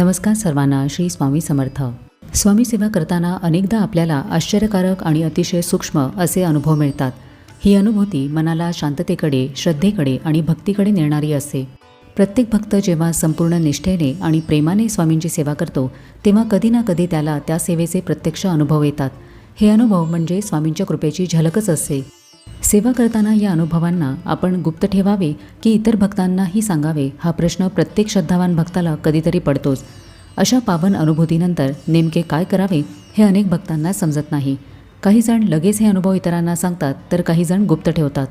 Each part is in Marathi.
नमस्कार सर्वांना श्री स्वामी समर्थ. स्वामी सेवा करताना अनेकदा आपल्याला आश्चर्यकारक आणि अतिशय सूक्ष्म असे अनुभव मिळतात. ही अनुभूती मनाला शांततेकडे श्रद्धेकडे आणि भक्तीकडे नेणारी असते. प्रत्येक भक्त जेव्हा संपूर्ण निष्ठेने आणि प्रेमाने स्वामींची सेवा करतो तेव्हा कधी ना कधी त्याला त्या सेवेचे प्रत्यक्ष अनुभव येतात. हे अनुभव म्हणजे स्वामींच्या कृपेची झलकच असते. सेवा करताना या अनुभवांना आपण गुप्त ठेवावे की इतर भक्तांनाही सांगावे? हा प्रश्न प्रत्येक श्रद्धावान भक्ताला कधीतरी पडतोच. अशा पावन अनुभूतीनंतर नेमके काय करावे हे अनेक भक्तांना समजत नाही. काही जण लगेच हे अनुभव इतरांना सांगतात तर काही जण गुप्त ठेवतात.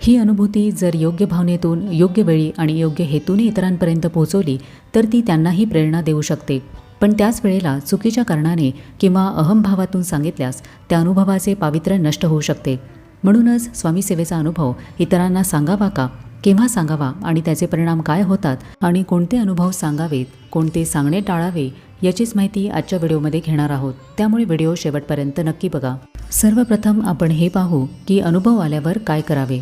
ही अनुभूती जर योग्य भावनेतून योग्य वेळी आणि योग्य हेतूने इतरांपर्यंत पोहोचवली तर ती त्यांनाही प्रेरणा देऊ शकते. पण त्याच वेळेला चुकीच्या कारणाने किंवा अहमभावातून सांगितल्यास त्या अनुभवाचे पावित्र्य नष्ट होऊ शकते. म्हणूनच स्वामी सेवेचा अनुभव इतरांना सांगावा का? केव्हा सांगावा? आणि त्याचे परिणाम काय होतात? आणि कोणते अनुभव सांगावेत? कोणते सांगणे टाळावे? याचीच माहिती आजच्या व्हिडिओमध्ये घेणार आहोत. त्यामुळे व्हिडिओ शेवटपर्यंत नक्की बघा. सर्वप्रथम आपण हे पाहू की अनुभव आल्यावर काय करावे.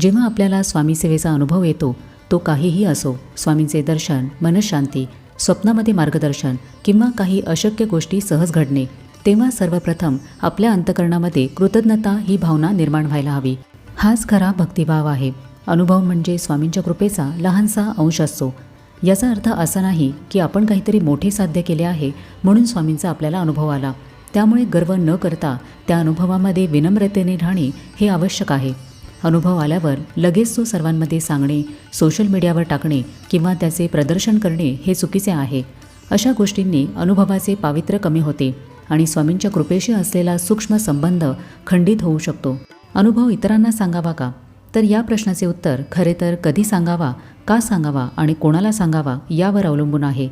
जेव्हा आपल्याला स्वामी सेवेचा अनुभव येतो तो काहीही असो स्वामींचे दर्शन मनशांती स्वप्नामध्ये मार्गदर्शन किंवा काही अशक्य गोष्टी सहज घडणे तेव्हा सर्वप्रथम आपल्या अंतकरणामध्ये कृतज्ञता ही भावना निर्माण व्हायला हवी. हाच खरा भक्तिभाव आहे. अनुभव म्हणजे स्वामींच्या कृपेचा लहानसा अंश असतो याचा अर्थ असा नाही की आपण काहीतरी मोठे साध्य केले आहे म्हणून स्वामींचा आपल्याला अनुभव आला. त्यामुळे गर्व न करता त्या अनुभवामध्ये विनम्रतेने राहणे हे आवश्यक आहे. अनुभव आल्यावर लगेच तो सर्वांमध्ये सांगणे सोशल मीडियावर टाकणे किंवा त्याचे प्रदर्शन करणे हे चुकीचे आहे. अशा गोष्टींनी अनुभवाचे पावित्र्य कमी होते. आणि स्वामींच्या कृपेशी असलेला सूक्ष्म संबंध खंडित होऊ शकतो. अनुभव इतरांना सांगावा का? तर या प्रश्नाचे उत्तर खरे तर कधी सांगावा का सांगावा आणि कोणाला सांगावा यावर अवलंबून आहे.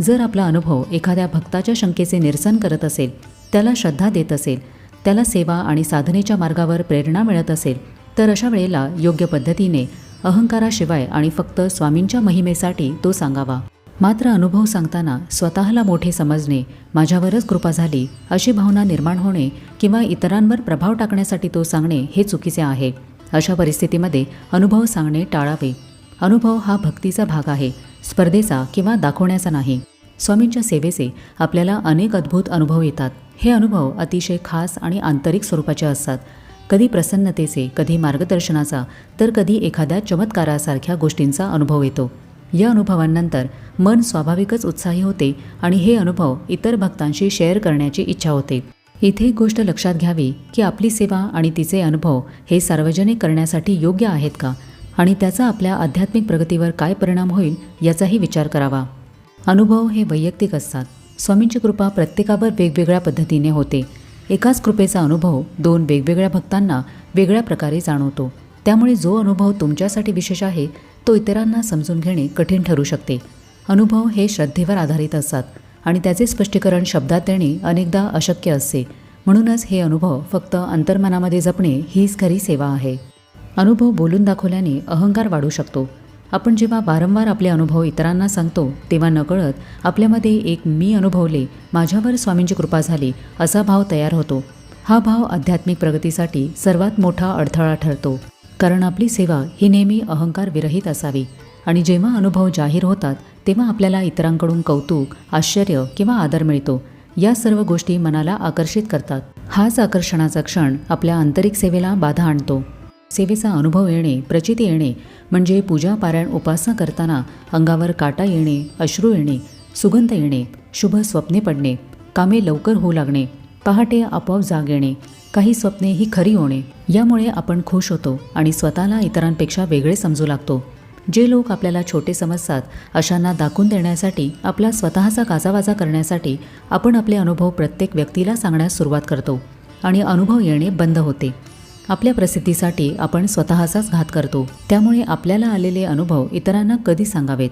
जर आपला अनुभव एखाद्या भक्ताच्या शंकेचे निरसन करत असेल त्याला श्रद्धा देत असेल त्याला सेवा आणि साधनेच्या मार्गावर प्रेरणा मिळत असेल तर अशा वेळेला योग्य पद्धतीने अहंकाराशिवाय आणि फक्त स्वामींच्या महिमेसाठी तो सांगावा. मात्र अनुभव सांगताना स्वतःला मोठे समजणे माझ्यावरच कृपा झाली अशी भावना निर्माण होणे किंवा इतरांवर प्रभाव टाकण्यासाठी तो सांगणे हे चुकीचे आहे. अशा परिस्थितीमध्ये अनुभव सांगणे टाळावे. अनुभव हा भक्तीचा भाग आहे स्पर्धेचा किंवा दाखवण्याचा नाही. स्वामींच्या सेवेचे आपल्याला अनेक अद्भुत अनुभव येतात. हे अनुभव अतिशय खास आणि आंतरिक स्वरूपाचे असतात. कधी प्रसन्नतेचे कधी मार्गदर्शनाचा तर कधी एखाद्या चमत्कारासारख्या गोष्टींचा अनुभव येतो. या अनुभवांनंतर मन स्वाभाविकच उत्साही होते आणि हे अनुभव इतर भक्तांशी शेअर करण्याची इच्छा होते. इथे एक गोष्ट लक्षात घ्यावी की आपली सेवा आणि तिचे अनुभव हे सार्वजनिक करण्यासाठी योग्य आहेत का? आणि त्याचा आपल्या आध्यात्मिक प्रगतीवर काय परिणाम होईल याचाही विचार करावा. अनुभव हे वैयक्तिक असतात. स्वामींची कृपा प्रत्येकावर वेगवेगळ्या पद्धतीने होते. एकाच कृपेचा अनुभव दोन वेगवेगळ्या भक्तांना वेगळ्या प्रकारे जाणवतो. त्यामुळे जो अनुभव तुमच्यासाठी विशेष आहे तो इतरांना समजून घेणे कठीण ठरू शकते. अनुभव हे श्रद्धेवर आधारित असतात आणि त्याचे स्पष्टीकरण शब्दात देणे अनेकदा अशक्य असते. म्हणूनच हे अनुभव फक्त अंतर्मनामध्ये जपणे हीच खरी सेवा आहे. अनुभव बोलून दाखवल्याने अहंकार वाढू शकतो. आपण जेव्हा वारंवार आपले अनुभव इतरांना सांगतो तेव्हा नकळत आपल्यामध्ये एक मी अनुभवले माझ्यावर स्वामींची कृपा झाली असा भाव तयार होतो. हा भाव आध्यात्मिक प्रगतीसाठी सर्वात मोठा अडथळा ठरतो. कारण आपली सेवा ही नेहमी अहंकार विरहित असावी. आणि जेव्हा अनुभव जाहीर होतात तेव्हा आपल्याला इतरांकडून कौतुक आश्चर्य किंवा आदर मिळतो. या सर्व गोष्टी मनाला आकर्षित करतात. हाच आकर्षणाचा क्षण आपल्या आंतरिक सेवेला बाधा आणतो. सेवेचा अनुभव येणे प्रचिती येणे म्हणजे पूजा पारायण उपासना करताना अंगावर काटा येणे अश्रू येणे सुगंध येणे शुभ स्वप्ने पडणे कामे लवकर होऊ लागणे पहाटे आपोआप जाग येणे काही स्वप्ने ही खरी होणे यामुळे आपण खुश होतो आणि स्वतःला इतरांपेक्षा वेगळे समजू लागतो. जे लोक आपल्याला छोटे समजतात अशांना दाखवून देण्यासाठी आपला स्वतःचा गाजावाजा करण्यासाठी आपण आपले अनुभव प्रत्येक व्यक्तीला सांगण्यास सुरुवात करतो. आणि अनुभव येणे बंद होते. आपल्या प्रसिद्धीसाठी आपण स्वतःचाच घात करतो. त्यामुळे आपल्याला आलेले अनुभव इतरांना कधी सांगावेत?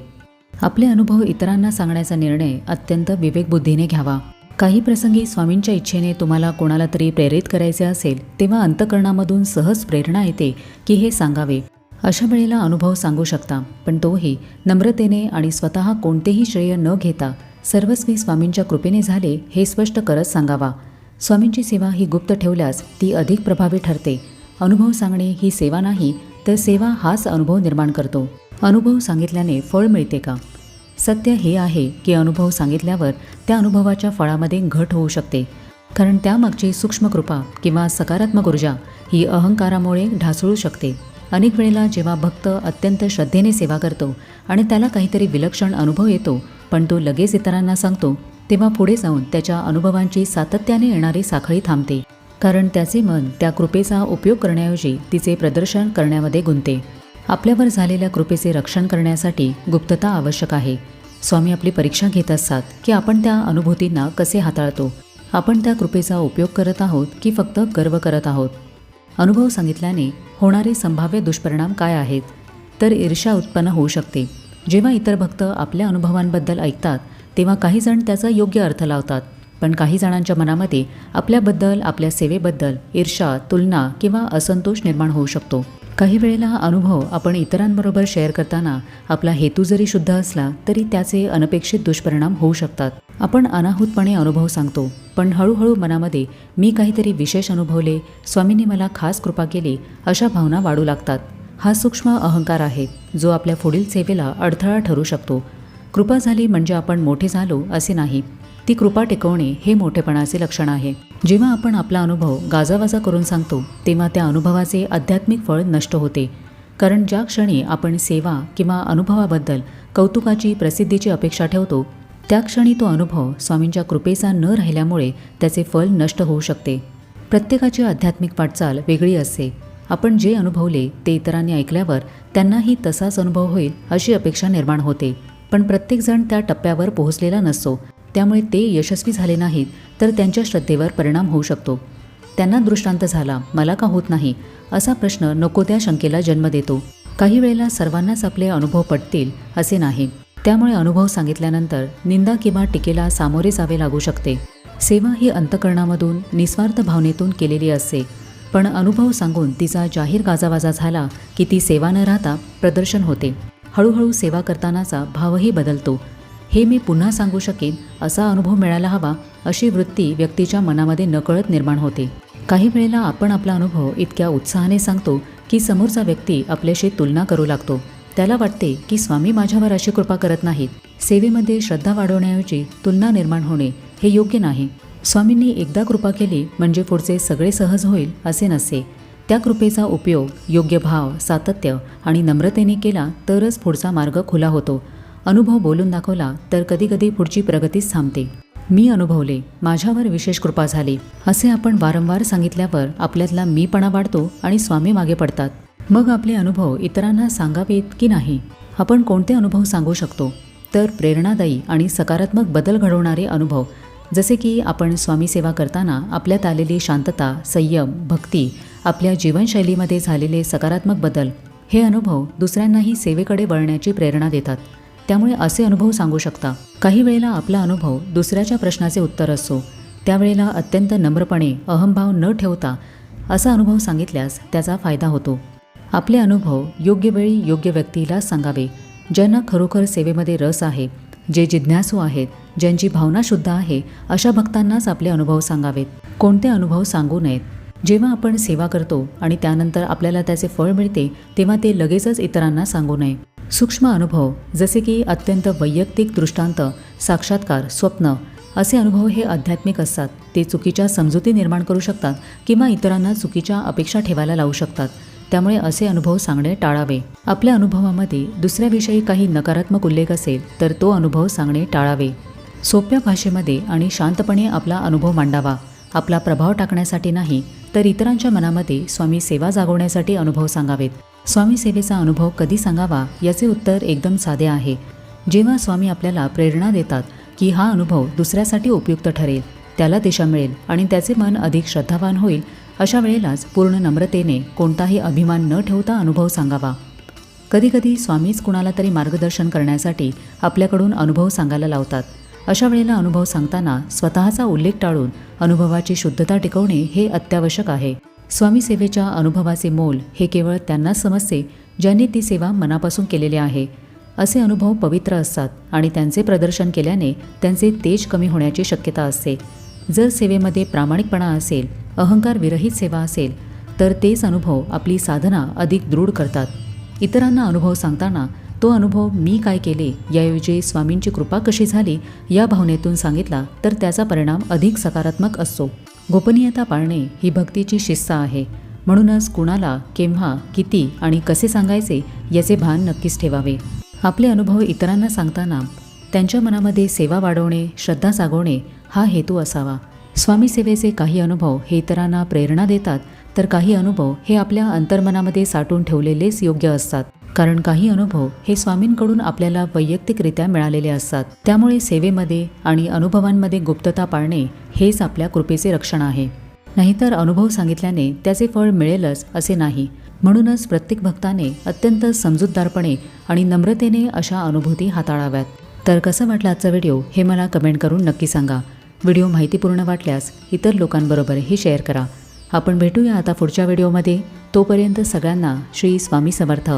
आपले अनुभव इतरांना सांगण्याचा निर्णय अत्यंत विवेकबुद्धीने घ्यावा. काही प्रसंगी स्वामींच्या इच्छेने तुम्हाला कोणाला तरी प्रेरित करायचे असेल तेव्हा अंतकरणामधून सहज प्रेरणा येते की हे सांगावे. अशा वेळेला अनुभव सांगू शकता पण तोही नम्रतेने आणि स्वतः कोणतेही श्रेय न घेता सर्वस्वी स्वामींच्या कृपेने झाले हे स्पष्ट करत सांगावा. स्वामींची सेवा ही गुप्त ठेवल्यास ती अधिक प्रभावी ठरते. अनुभव सांगणे ही सेवा नाही तर सेवा हाच अनुभव निर्माण करतो. अनुभव सांगितल्याने फळ मिळते का? सत्य हे आहे की अनुभव सांगितल्यावर त्या अनुभवाच्या फळामध्ये घट होऊ शकते. कारण त्यामागची सूक्ष्म कृपा किंवा सकारात्मक ऊर्जा ही अहंकारामुळे ढासळू शकते. अनेक वेळेला जेव्हा भक्त अत्यंत श्रद्धेने सेवा करतो आणि त्याला काहीतरी विलक्षण अनुभव येतो पण तो लगेच इतरांना सांगतो तेव्हा पुढे जाऊन त्याच्या अनुभवांची सातत्याने येणारी साखळी थांबते. कारण त्याचे मन त्या कृपेचा उपयोग करण्याऐवजी तिचे प्रदर्शन करण्यामध्ये गुंते आपल्यावर झालेल्या कृपेचे रक्षण करण्यासाठी गुप्तता आवश्यक आहे. स्वामी आपली परीक्षा घेत असतात की आपण त्या अनुभूतींना कसे हाताळतो. आपण त्या कृपेचा उपयोग करत आहोत की फक्त गर्व करत आहोत? अनुभव सांगितल्याने होणारे संभाव्य दुष्परिणाम काय आहेत? तर ईर्ष्या उत्पन्न होऊ शकते. जेव्हा इतर भक्त आपल्या अनुभवांबद्दल ऐकतात तेव्हा काही जण त्याचा योग्य अर्थ लावतात. पण काही जणांच्या मनामध्ये आपल्याबद्दल आपल्या सेवेबद्दल ईर्षा तुलना किंवा असंतोष निर्माण होऊ शकतो. काही वेळेला अनुभव आपण इतरांबरोबर शेअर करताना आपला हेतू जरी शुद्ध असला तरी त्याचे अनपेक्षित दुष्परिणाम होऊ शकतात. आपण अनाहूतपणे अनुभव सांगतो पण हळूहळू मनामध्ये मी काहीतरी विशेष अनुभवले स्वामींनी मला खास कृपा केली अशा भावना वाढू लागतात. हा सूक्ष्म अहंकार आहे जो आपल्या पुढील सेवेला अडथळा ठरू शकतो. कृपा झाली म्हणजे आपण मोठे झालो असे नाही. ती कृपा टिकवणे हे मोठेपणाचे लक्षण आहे. जेव्हा आपण आपला अनुभव गाजावाजा करून सांगतो तेव्हा त्या अनुभवाचे आध्यात्मिक फळ नष्ट होते. कारण ज्या क्षणी आपण सेवा किंवा अनुभवाबद्दल कौतुकाची प्रसिद्धीची अपेक्षा ठेवतो त्या क्षणी तो अनुभव स्वामींच्या कृपेचा न राहिल्यामुळे त्याचे फल नष्ट होऊ शकते. प्रत्येकाची आध्यात्मिक वाटचाल वेगळी असते. आपण जे अनुभवले ते इतरांनी ऐकल्यावर त्यांनाही तसाच अनुभव होईल अशी अपेक्षा निर्माण होते. पण प्रत्येकजण त्या टप्प्यावर पोहोचलेला नसतो. त्यामुळे ते यशस्वी झाले नाहीत तर त्यांच्या श्रद्धेवर परिणाम होऊ शकतो. त्यांना दृष्टांत झाला मला का होत नाही? असा प्रश्न नको त्या शंकेला जन्म देतो. काही वेळेला सर्वांनाच आपले अनुभव पटतील असे नाही. त्यामुळे अनुभव सांगितल्यानंतर निंदा किंवा टीकेला सामोरे जावे लागू शकते. सेवा ही अंतकरणामधून निस्वार्थ भावनेतून केलेली असते. पण अनुभव सांगून तिचा जाहीर गाजावाजा झाला की ती सेवा न राहता प्रदर्शन होते. हळूहळू सेवा करतानाचा भावही बदलतो. हे मी पुन्हा सांगू शकेन असा अनुभव मिळायला हवा अशी वृत्ती व्यक्तीच्या मनामध्ये नकळत निर्माण होते. काही वेळेला आपण आपला अनुभव इतक्या उत्साहाने सांगतो की समोरचा व्यक्ती आपल्याशी तुलना करू लागतो. त्याला वाटते की स्वामी माझ्यावर अशी कृपा करत नाहीत. सेवेमध्ये श्रद्धा वाढवण्याऐवजी तुलना निर्माण होणे हे योग्य नाही. स्वामींनी एकदा कृपा केली म्हणजे पुढचे सगळे सहज होईल असे नसते. त्या कृपेचा उपयोग योग्य भाव सातत्य आणि नम्रतेने केला तरच पुढचा मार्ग खुला होतो. अनुभव बोलून दाखवला तर कधीकधी पुढची प्रगतीच थांबते. मी अनुभवले माझ्यावर विशेष कृपा झाली. असे आपण वारंवार सांगितल्यावर आपल्यातला मीपणा वाढतो आणि स्वामी मागे पडतात. मग आपले अनुभव इतरांना सांगावेत की नाही? आपण कोणते अनुभव सांगू शकतो? तर प्रेरणादायी आणि सकारात्मक बदल घडवणारे अनुभव जसे की आपण स्वामी सेवा करताना आपल्यात आलेली शांतता संयम भक्ती आपल्या जीवनशैलीमध्ये झालेले सकारात्मक बदल हे अनुभव दुसऱ्यांनाही सेवेकडे वळण्याची प्रेरणा देतात. त्यामुळे असे अनुभव सांगू शकता. काही वेळेला आपला अनुभव दुसऱ्याच्या प्रश्नाचे उत्तर असो. त्यावेळेला अत्यंत नम्रपणे अहंभाव न ठेवता असा अनुभव सांगितल्यास त्याचा फायदा होतो. आपले अनुभव योग्य वेळी योग्य व्यक्तीला सांगावे. ज्यांना खरोखर सेवेमध्ये रस आहे जे जिज्ञासू आहेत ज्यांची भावना शुद्ध आहे अशा भक्तांनाच आपले अनुभव सांगावेत. कोणते अनुभव सांगू नयेत? जेव्हा आपण सेवा करतो आणि त्यानंतर आपल्याला त्याचे फळ मिळते तेव्हा ते लगेचच इतरांना सांगू नये. सूक्ष्म अनुभव जसे की अत्यंत वैयक्तिक दृष्टांत साक्षात्कार स्वप्न असे अनुभव हे आध्यात्मिक असतात. ते चुकीच्या समजुती निर्माण करू शकतात किंवा इतरांना चुकीच्या अपेक्षा ठेवायला लावू शकतात. त्यामुळे असे अनुभव सांगणे टाळावे. आपल्या अनुभवामध्ये दुसऱ्याविषयी काही नकारात्मक उल्लेख असेल तर तो अनुभव सांगणे टाळावे. सोप्या भाषेमध्ये आणि शांतपणे आपला अनुभव मांडावा. आपला प्रभाव टाकण्यासाठी नाही तर इतरांच्या मनामध्ये स्वामी सेवा जागवण्यासाठी अनुभव सांगावेत. स्वामी सेवेचा अनुभव कधी सांगावा याचे उत्तर एकदम साधे आहे. जेव्हा स्वामी आपल्याला प्रेरणा देतात की हा अनुभव दुसऱ्यासाठी उपयुक्त ठरेल त्याला दिशा मिळेल आणि त्याचे मन अधिक श्रद्धावान होईल अशा वेळेलाच पूर्ण नम्रतेने कोणताही अभिमान न ठेवता अनुभव सांगावा. कधीकधी स्वामीच कुणाला तरी मार्गदर्शन करण्यासाठी आपल्याकडून अनुभव सांगायला लावतात. अशा वेळेला अनुभव सांगताना स्वतःचा उल्लेख टाळून अनुभवाची शुद्धता टिकवणे हे अत्यावश्यक आहे. स्वामी सेवेच्या अनुभवाचे मोल हे केवळ त्यांनाच समजते ज्यांनी ती सेवा मनापासून केलेली आहे. असे अनुभव पवित्र असतात आणि त्यांचे प्रदर्शन केल्याने त्यांचे तेज कमी होण्याची शक्यता असते. जर सेवेमध्ये प्रामाणिकपणा असेल अहंकार विरहित सेवा असेल तर तेच अनुभव आपली साधना अधिक दृढ करतात. इतरांना अनुभव सांगताना तो अनुभव मी काय केले याऐवजी स्वामींची कृपा कशी झाली या भावनेतून सांगितला तर त्याचा परिणाम अधिक सकारात्मक असतो. गोपनीयता पाळणे ही भक्तीची शिस्त आहे. म्हणूनच कुणाला केव्हा किती आणि कसे सांगायचे याचे भान नक्कीच ठेवावे. आपले अनुभव इतरांना सांगताना त्यांच्या मनामध्ये सेवा वाढवणे श्रद्धा जागवणे हा हेतू असावा. स्वामी सेवेचे काही अनुभव हे इतरांना प्रेरणा देतात तर काही अनुभव हे आपल्या अंतर्मनामध्ये साठवून ठेवलेलेच योग्य असतात. कारण काही अनुभव हे स्वामींकडून आपल्याला वैयक्तिकरित्या मिळालेले असतात. त्यामुळे सेवेमध्ये आणि अनुभवांमध्ये गुप्तता पाळणे हेच आपल्या कृपेचे रक्षण आहे. नाहीतर अनुभव सांगितल्याने त्याचे फळ मिळेलच असे नाही. म्हणूनच प्रत्येक भक्ताने अत्यंत समजूतदारपणे आणि नम्रतेने अशा अनुभूती हाताळाव्यात. तर कसं वाटलं आजचा व्हिडिओ हे मला कमेंट करून नक्की सांगा. व्हिडिओ माहितीपूर्ण वाटल्यास इतर लोकांबरोबरही शेअर करा. आपण भेटूया आता पुढच्या व्हिडिओमध्ये. तोपर्यंत सगळ्यांना श्री स्वामी समर्थ.